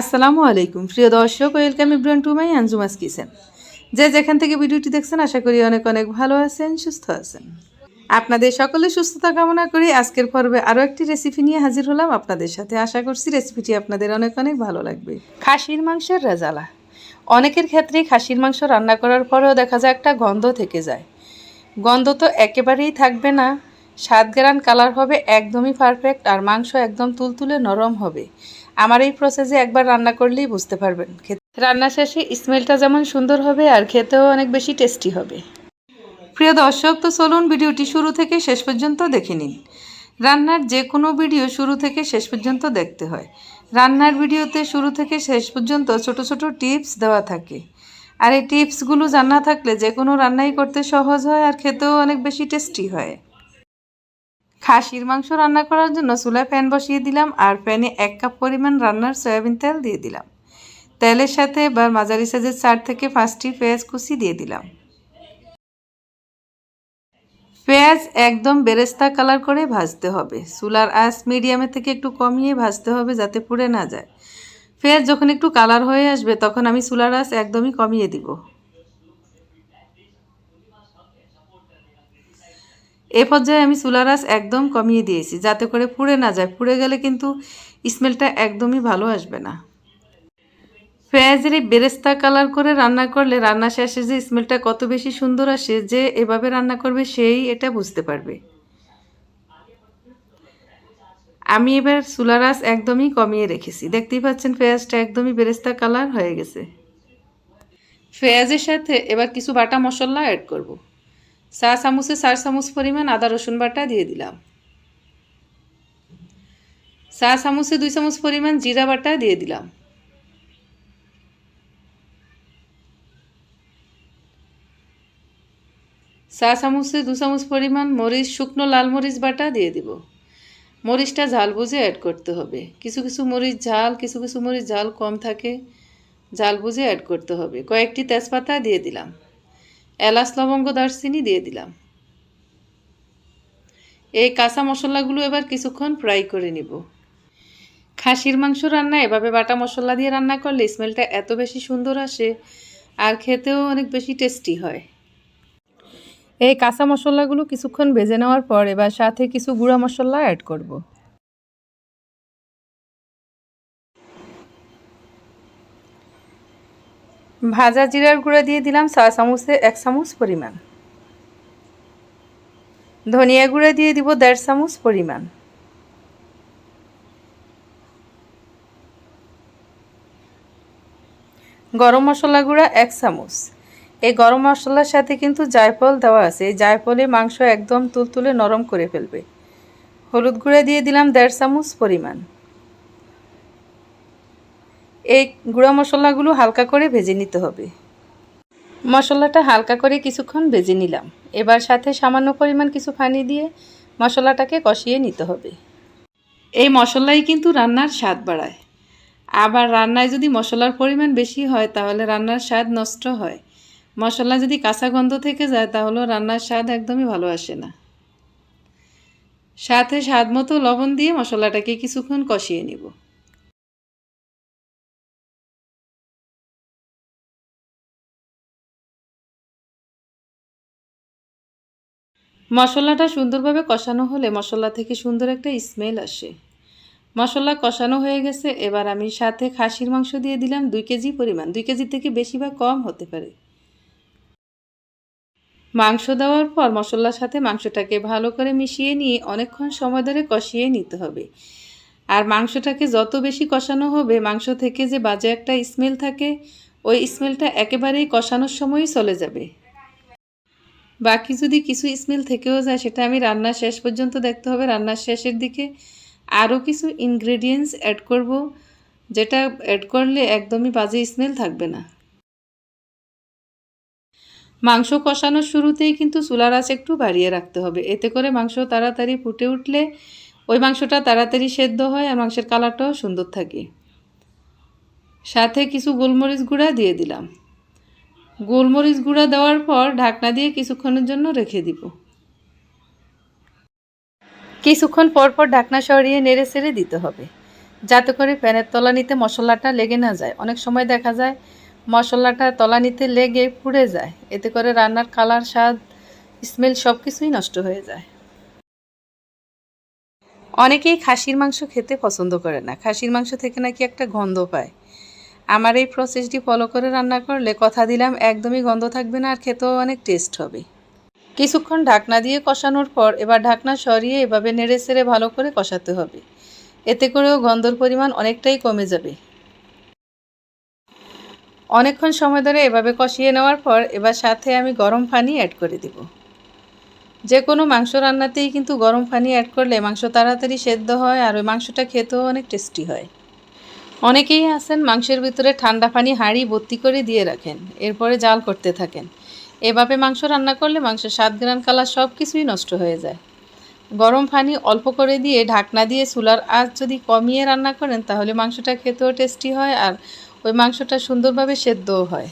আসসালামু আলাইকুম। প্রিয় দর্শক, ওয়েলকাম ইব্রান টু মাই আঞ্জুমাস কিচেন। যে যেখান থেকে ভিডিওটি দেখছেন, আশা করি অনেক অনেক ভালো আছেন, সুস্থ আছেন। আপনাদের সকলে সুস্থতা কামনা করি। আজকের পর্বে আরও একটি রেসিপি নিয়ে হাজির হলাম। আপনাদের সাথে আশা করছি রেসিপিটি আপনাদের অনেক অনেক ভালো লাগবে। খাসির মাংসের রেজালা। অনেকের ক্ষেত্রেই খাসির মাংস রান্না করার পরেও দেখা যায় একটা গন্ধ থেকে যায়। গন্ধ তো একেবারেই থাকবে না। স্বাদ গ্রান কালার হবে, একদমই পারফেক্ট আর মাংস একদম তুলতুলে নরম হবে। আমার এই প্রসেসে একবার রান্না করলেই বুঝতে পারবেন। রান্না শেষে স্মেলটা যেমন সুন্দর হবে আর খেতেও অনেক বেশি টেস্টি হবে। প্রিয় দর্শক, তো চলুন ভিডিওটি শুরু থেকে শেষ পর্যন্ত দেখে নিন। রান্নার যে কোনো ভিডিও শুরু থেকে শেষ পর্যন্ত দেখতে হয়। রান্নার ভিডিওতে শুরু থেকে শেষ পর্যন্ত ছোট ছোট টিপস দেওয়া থাকে। আর এই টিপসগুলো জানা থাকলে যে কোনো রান্নাই করতে সহজ হয় আর খেতেও অনেক বেশি টেস্টি হয়। খাসির মাংস রান্না করার জন্য চুলায় প্যান বসিয়ে দিলাম আর প্যানে এক কাপ পরিমাণ রান্নার সয়াবিন তেল দিয়ে দিলাম। তেলের সাথে এবার মাঝারি সাইজের চার থেকে পাঁচটি পেঁয়াজ কুচি দিয়ে দিলাম। পেঁয়াজ একদম বেরেস্তা কালার করে ভাজতে হবে। চুলার আঁচ মিডিয়ামের থেকে একটু কমিয়ে ভাজতে হবে যাতে পুড়ে না যায়। পেঁয়াজ যখন একটু কালার হয়ে আসবে তখন আমি চুলার আঁচ একদমই কমিয়ে দিব। এ পর্যায়ে আমি আঁচ একদম কমিয়ে দিয়েছি, যাতে করে পুড়ে না যায়। পুড়ে গেলে কিন্তু স্মেলটা একদমই ভালো আসবে না। পেঁয়াজের এই বেরেস্তা কালার করে রান্না করলে রান্না শেষে যে স্মেলটা কত বেশি সুন্দর আসে, যে এভাবে রান্না করবে সেই এটা বুঝতে পারবে। আমি এবার আঁচ একদমই কমিয়ে রেখেছি। দেখতেই পাচ্ছেন পেঁয়াজটা একদমই বেরেস্তা কালার হয়ে গেছে। পেঁয়াজের সাথে এবার কিছু বাটা মশলা অ্যাড করব। চা চামচে চার চামচ পরিমাণ আদা, রসুন বাটা দিয়ে দিলাম। চা চামচে দুই চামচ পরিমাণ জিরা বাটা দিয়ে দিলাম। চা চামচে দু চামচ পরিমাণ মরিচ, শুকনো লাল মরিচ বাটা দিয়ে দিব। মরিচটা ঝাল বুঝে অ্যাড করতে হবে। কিছু কিছু মরিচ ঝাল, কিছু কিছু মরিচ ঝাল কম থাকে, ঝাল বুঝে অ্যাড করতে হবে। কয়েকটি তেজপাতা দিয়ে দিলাম। এলাচ, লবঙ্গ, দারচিনি দিয়ে দিলাম। এই কাঁচা মশলাগুলো এবার কিছুক্ষণ ফ্রাই করে নিব। খাসির মাংস রান্না, এভাবে বাটা মশলা দিয়ে রান্না করলে স্মেলটা এত বেশি সুন্দর আসে আর খেতেও অনেক বেশি টেস্টি হয়। এই কাঁচা মশলাগুলো কিছুক্ষণ ভেজে নেওয়ার পর এবার সাথে কিছু গুঁড়া মশলা অ্যাড করব। ভাজা জিরার গুঁড়া দিয়ে দিলাম চা চামচে এক চামচ পরিমাণ। ধনিয়া গুঁড়া দিয়ে দিব দেড় চামচ পরিমাণ। গরম মশলা গুঁড়া এক চামচ। এই গরম মশলার সাথে কিন্তু জায়ফল দেওয়া আছে। এই জায়ফলে মাংস একদম তুলতুলে নরম করে ফেলবে। হলুদ গুঁড়া দিয়ে দিলাম দেড় চামচ পরিমাণ। এই গুঁড়া মশলাগুলো হালকা করে ভেজে নিতে হবে। মশলাটা হালকা করে কিছুক্ষণ ভেজে নিলাম। এবার সাথে সামান্য পরিমাণ কিছু পানি দিয়ে মশলাটাকে কষিয়ে নিতে হবে। এই মশলাই কিন্তু রান্নার স্বাদ বাড়ায়। আবার রান্নায় যদি মশলার পরিমাণ বেশি হয়, তাহলে রান্নার স্বাদ নষ্ট হয়। মশলা যদি কাঁচা গন্ধ থেকে যায় তাহলে রান্নার স্বাদ একদমই ভালো আসে না। সাথে স্বাদ মতো লবণ দিয়ে মশলাটাকে কিছুক্ষণ কষিয়ে নিব। মশলাটা সুন্দরভাবে কষানো হলে মশলা থেকে সুন্দর একটা স্মেল আসে। মশলা কষানো হয়ে গেছে, এবার আমি সাথে খাসির মাংস দিয়ে দিলাম দুই কেজি পরিমাণ। দুই কেজি থেকে বেশি বা কম হতে পারে। মাংস দেওয়ার পর মশলার সাথে মাংসটাকে ভালো করে মিশিয়ে নিয়ে অনেকক্ষণ সময় ধরে কষিয়ে নিতে হবে। আর মাংসটাকে যত বেশি কষানো হবে, মাংস থেকে যে বাজে একটা স্মেল থাকে, ওই স্মেলটা একেবারেই কষানোর সময়ই চলে যাবে। বাকি যদি কিছু স্মেল থেকেও যায়, সেটা আমি রান্নার শেষ পর্যন্ত দেখতে হবে। রান্নার শেষের দিকে আরও কিছু ইনগ্রেডিয়েন্টস অ্যাড করব, যেটা অ্যাড করলে একদমই বাজে স্মেল থাকবে না। মাংস কষানোর শুরুতেই কিন্তু চুলার আঁচ একটু বাড়িয়ে রাখতে হবে। এতে করে মাংস তাড়াতাড়ি ফুটে উঠলে ওই মাংসটা তাড়াতাড়ি সেদ্ধ হয় আর মাংসের কালারটাও সুন্দর থাকে। সাথে কিছু গোলমরিচ গুঁড়া দিয়ে দিলাম। গোলমরিচ গুঁড়া দেওয়ার পর ঢাকনা দিয়ে কিছুক্ষণের জন্য রেখে দিব। কিছুক্ষণ পর পর ঢাকনা সরিয়ে নেড়ে সেড়ে দিতে হবে। যাতে করে প্যানের তলানিতে মশলাটা লেগে না যায়। অনেক সময় দেখা যায় মশলাটা তলানিতে লেগে পুড়ে যায়। এতে করে রান্নার কালার, স্বাদ, স্মেল সব কিছুই নষ্ট হয়ে যায়। অনেকেই খাসির মাংস খেতে পছন্দ করে না। খাসির মাংস থেকে নাকি একটা গন্ধ পায়। আমার এই প্রসেসটি ফলো করে রান্না করলে কথা দিলাম, একদমই গন্ধ থাকবে না আর খেতেও অনেক টেস্ট হবে। কিছুক্ষণ ঢাকনা দিয়ে কষানোর পর এবার ঢাকনা সরিয়ে এভাবে নেড়ে সেড়ে ভালো করে কষাতে হবে। এতে করেও গন্ধর পরিমাণ অনেকটাই কমে যাবে। অনেকক্ষণ সময় ধরে এভাবে কষিয়ে নেওয়ার পর এবার সাথে আমি গরম পানি অ্যাড করে দিব। যে কোনো মাংস রান্নাতেই কিন্তু গরম পানি অ্যাড করলে মাংস তাড়াতাড়ি সেদ্ধ হয় আর ওই মাংসটা খেতেও অনেক টেস্টি হয়। অনেকেই আছেন মাংসের ভিতরে ঠান্ডা পানি, হাঁড়ি ভর্তি করে দিয়ে রাখেন, এরপরে জাল করতে থাকেন। এভাবে মাংস রান্না করলে মাংসের স্বাদ গ্রান কালার সব কিছুই নষ্ট হয়ে যায়। গরম পানি অল্প করে দিয়ে ঢাকনা দিয়ে চুলার আঁচ যদি কমিয়ে রান্না করেন, তাহলে মাংসটা খেতেও টেস্টি হয় আর ওই মাংসটা সুন্দরভাবে সেদ্ধও হয়।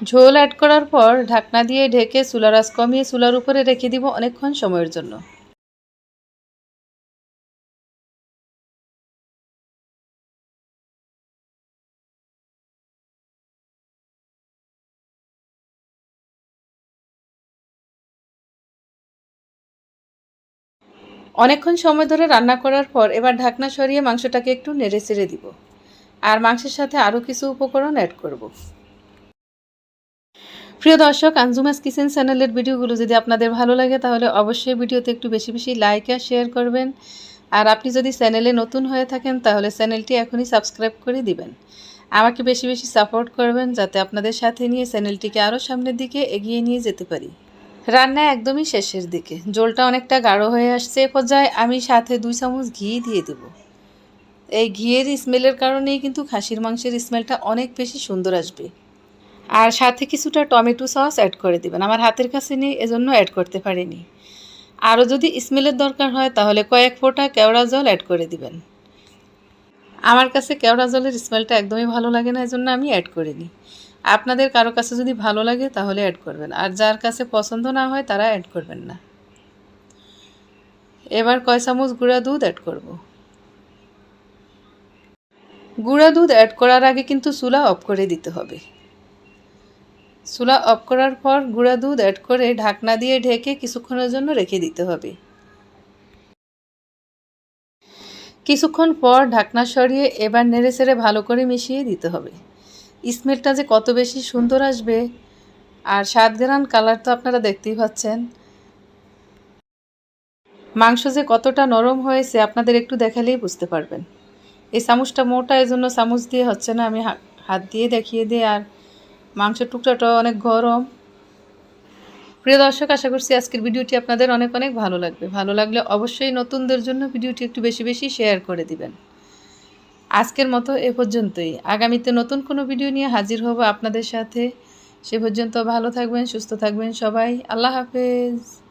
ঝোল অ্যাড করার পর ঢাকনা দিয়ে ঢেকে চুলার আঁচ কমিয়ে চুলার উপরে রেখে দিব অনেকক্ষণ সময়ের জন্য। অনেকক্ষণ সময় ধরে রান্না করার পর এবার ঢাকনা সরিয়ে মাংসটাকে একটু নেড়ে চেড়ে দিব। আর মাংসের সাথে আরও কিছু উপকরণ অ্যাড করব। প্রিয় দর্শক, আঞ্জুমাস কিচেন চ্যানেলের ভিডিওগুলো যদি আপনাদের ভালো লাগে, তাহলে অবশ্যই ভিডিওতে একটু বেশি বেশি লাইক আর শেয়ার করবেন। আর আপনি যদি চ্যানেলে নতুন হয়ে থাকেন, তাহলে চ্যানেলটি এখনই সাবস্ক্রাইব করে দিবেন। আমাকে বেশি বেশি সাপোর্ট করবেন, যাতে আপনাদের সাথে নিয়ে চ্যানেলটিকে আরও সামনের দিকে এগিয়ে নিয়ে যেতে পারি। রান্না একদমই শেষের দিকে। জলটা অনেকটা গাঢ় হয়ে আসছে, এ পর্যায়ে আমি সাথে দুই চামচ ঘি দিয়ে দেব। এই ঘিয়ের স্মেলের কারণেই কিন্তু খাসির মাংসের স্মেলটা অনেক বেশি সুন্দর আসবে। আর সাথে কিছুটা টমেটো সস অ্যাড করে দিবেন। আমার হাতের কাছে নেই, এজন্য অ্যাড করতে পারিনি। আরও যদি স্মেলের দরকার হয়, তাহলে কয়েক ফোঁটা কেওড়া জল অ্যাড করে দিবেন। আমার কাছে কেওড়া জলের স্মেলটা একদমই ভালো লাগে না, এজন্য আমি অ্যাড করিনি। আপনাদের কারও কাছে যদি ভালো লাগে তাহলে অ্যাড করবেন। আর যার কাছে পছন্দ না হয় তারা অ্যাড করবেন না। এবার কয় চামচ গুঁড়া দুধ অ্যাড করব। গুঁড়া দুধ অ্যাড করার আগে কিন্তু চুলা অফ করে দিতে হবে। চুলা অফ করার পর গুঁড়া দুধ অ্যাড করে ঢাকনা দিয়ে ঢেকে কিছুক্ষণের জন্য রেখে দিতে হবে। কিছুক্ষণ পর ঢাকনা সরিয়ে এবার নেড়ে চেড়ে ভালো করে মিশিয়ে দিতে হবে। স্মেলটা যে কত বেশি সুন্দর আসবে। আর স্বাদ গ্রান কালার তো আপনারা দেখতেই পাচ্ছেন। মাংস যে কতটা নরম হয়েছে আপনাদের একটু দেখালেই বুঝতে পারবেন। এই চামচটা মোটা এই জন্য চামচ দিয়ে হচ্ছে না, আমি হাত দিয়ে দেখিয়ে দিই। আর মাংসের টুকরাটা অনেক গরম। প্রিয় দর্শক, আশা করছি আজকের ভিডিওটি আপনাদের অনেক অনেক ভালো লাগবে। ভালো লাগলে অবশ্যই নতুনদের জন্য ভিডিওটি একটু বেশি বেশি শেয়ার করে দিবেন। আজকের মতো এ পর্যন্তই। আগামীতে নতুন কোনো ভিডিও নিয়ে হাজির হব আপনাদের সাথে। সে পর্যন্ত ভালো থাকবেন, সুস্থ থাকবেন সবাই। আল্লাহ হাফেজ।